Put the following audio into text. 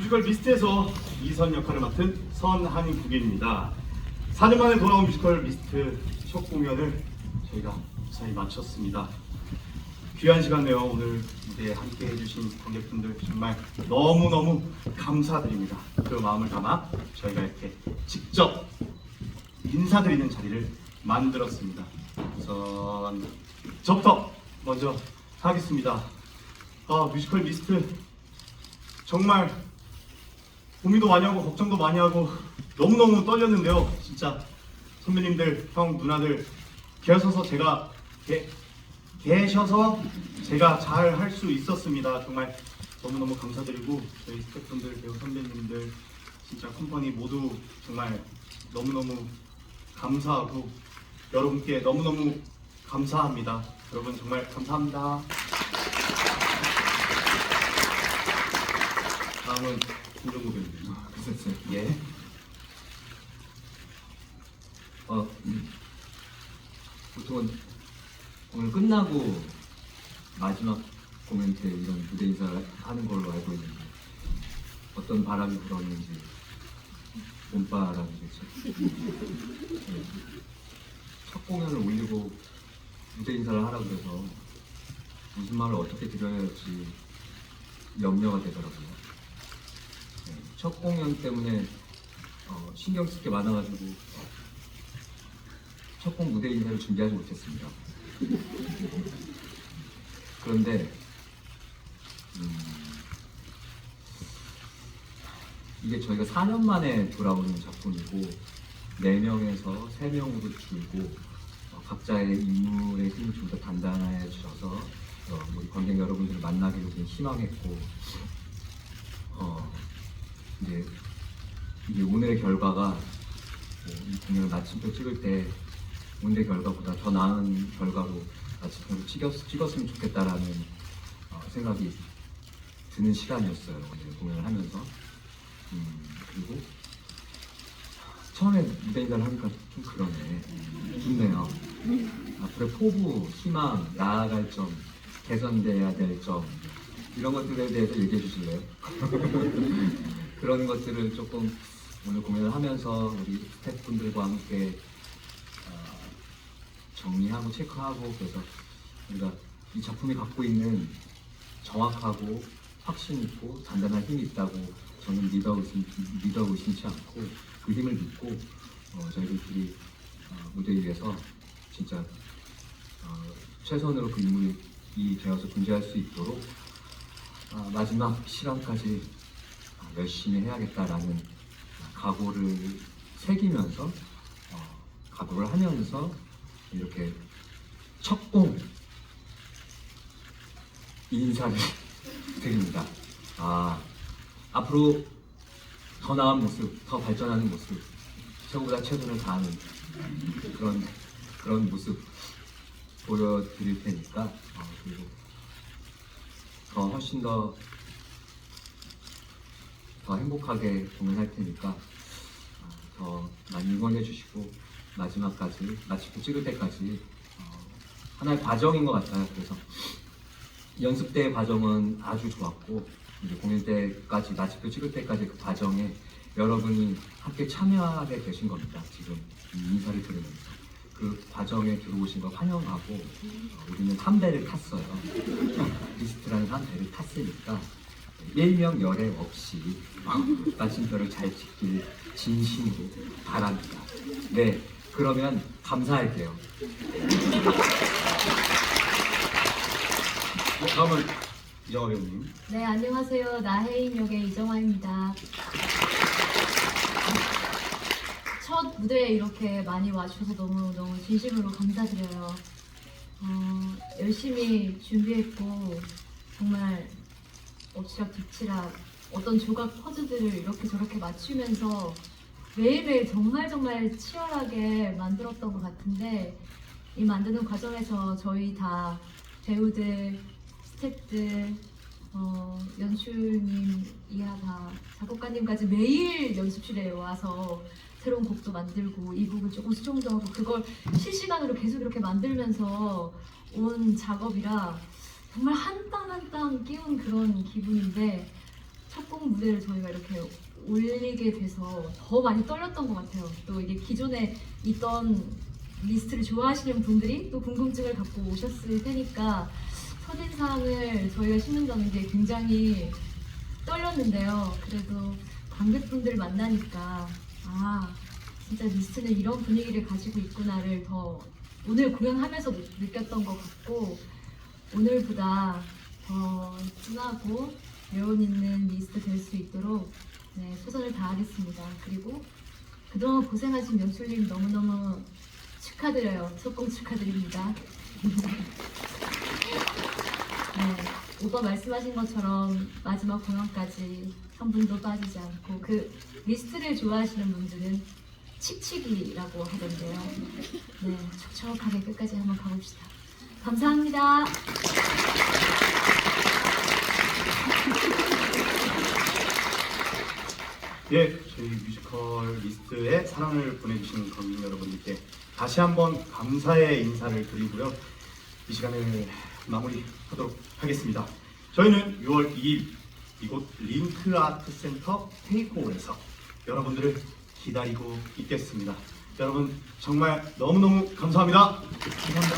뮤지컬 미스트에서 이선 역할을 맡은 선한인 국인입니다. 4년 만에 돌아온 뮤지컬 미스트 첫 공연을 저희가 무사히 마쳤습니다. 귀한 시간 내어 오늘 무대에 함께 해주신 관객분들 정말 너무너무 감사드립니다. 그 마음을 담아 저희가 이렇게 직접 인사드리는 자리를 만들었습니다. 우선 저부터 먼저 하겠습니다. 아 뮤지컬 미스트 정말 고민도 많이 하고 걱정도 많이 하고 너무너무 떨렸는데요. 진짜 선배님들, 형, 누나들 계셔서 제가 계, 계셔서 제가 잘 할 수 있었습니다. 정말 너무너무 감사드리고 저희 스태프분들, 배우 선배님들, 진짜 컴퍼니 모두 정말 너무너무 감사하고 여러분께 너무너무 감사합니다. 여러분 정말 감사합니다. 다음은 김정국 배우님. 글쎄요. 예. 어, 음. 보통은 오늘 끝나고 마지막 때 이런 무대 인사를 하는 걸로 알고 있는데 어떤 바람이 불었는지 봄바람이겠죠. 네. 첫 공연을 올리고 무대 인사를 하라고 해서 무슨 말을 어떻게 드려야 할지 염려가 되더라고요. 네, 첫 공연 때문에 어, 신경 쓸 게 많아가지고 첫 공 무대 인사를 준비하지 못했습니다. 그런데 음, 이게 저희가 4년 만에 돌아오는 작품이고 4명에서 3명으로 줄고 어, 각자의 인물의 힘이 좀 더 단단해져서 어, 우리 관객 여러분들을 만나기를 좀 희망했고 어, 이제 이게 오늘의 결과가 뭐, 이 공연을 마침표 찍을 때 오늘의 결과보다 더 나은 결과로 마침표를 찍었, 찍었으면 좋겠다라는 어, 생각이 드는 시간이었어요. 오늘 공연을 하면서. 음, 그리고 처음에 무대 인사를 하니까 좀 그러네. 좋네요. 앞으로의 포부, 희망, 나아갈 점, 개선돼야 될 점 이런 것들에 대해서 얘기해 주실래요? 그런 것들을 조금 오늘 공연을 하면서 우리 스태프분들과 함께 어, 정리하고 체크하고 그래서 우리가 이 작품이 갖고 있는 정확하고 확신 있고 단단한 힘이 있다고 저는 믿어 의심, 믿어 의심치 않고 그 힘을 믿고 어, 저희들끼리 어, 무대 위에서 진짜 어, 최선으로 그 인물이 되어서 존재할 수 있도록 어, 마지막 시간까지 어, 열심히 해야겠다라는 각오를 새기면서 어, 각오를 하면서 이렇게 첫공 인사를 드립니다. 아 앞으로 더 나은 모습, 더 발전하는 모습, 최고보다 최선을 다하는 그런 그런 모습 보여드릴 테니까 어, 그리고 더 훨씬 더 더 행복하게 공연할 테니까 어, 더 많이 응원해 주시고 마지막까지 마치고 찍을 때까지 어, 하나의 과정인 것 같아요. 그래서 연습 때 과정은 아주 좋았고 이제 공연 때까지 마치고 찍을 때까지 그 과정에 여러분이 함께 참여하게 되신 겁니다. 지금 이 인사를 들으면서 그 과정에 들어오신 걸 환영하고 어, 우리는 한 배를 탔어요. 리스트라는 한 배를 탔으니까 일명 열애 없이 마침표를 잘 찍길 진심으로 바랍니다. 네, 그러면 감사할게요. 네, 다음은 이정화 배우님. 네, 안녕하세요. 나혜인 역의 이정화입니다. 첫 무대에 이렇게 많이 와주셔서 너무너무 진심으로 감사드려요. 어, 열심히 준비했고, 정말 엎치락 뒤치락 어떤 조각 퍼즐들을 이렇게 저렇게 맞추면서 매일매일 정말 정말 치열하게 만들었던 것 같은데, 이 만드는 과정에서 저희 다 배우들, 스태프들, 어, 연출님 이하 다 작곡가님까지 매일 연습실에 와서 새로운 곡도 만들고 이 곡을 조금 수정도 하고 그걸 실시간으로 계속 이렇게 만들면서 온 작업이라 정말 한 땀 한 땀 끼운 그런 기분인데 첫곡 무대 무대를 저희가 이렇게 올리게 돼서 더 많이 떨렸던 것 같아요. 또 이게 기존에 있던 리스트를 좋아하시는 분들이 또 궁금증을 갖고 오셨을 테니까 첫인상을 저희가 심는다는 게 굉장히 떨렸는데요. 그래도 관객분들 만나니까 아 진짜 리스트는 이런 분위기를 가지고 있구나를 더 오늘 공연하면서 느- 느꼈던 것 같고 오늘보다 더 진하고 여운 있는 리스트 될 수 있도록 네, 최선을 다하겠습니다. 그리고 그동안 고생하신 연출님 너무너무 축하드려요. 속공 축하드립니다. 네, 오빠 말씀하신 것처럼 마지막 공연까지 한 분도 빠지지 않고 그 리스트를 좋아하시는 분들은 칙칙이라고 하던데요. 네, 촉촉하게 끝까지 한번 가봅시다. 감사합니다. 예, 저희 뮤지컬 리스트에 사랑을 보내주신 관객 여러분들께 다시 한번 감사의 인사를 드리고요. 이 시간을 마무리하도록 하겠습니다. 저희는 6월 2일 이곳 링크 아트 센터 테이크홀에서 여러분들을 기다리고 있겠습니다. 여러분 정말 너무너무 감사합니다. 감사합니다.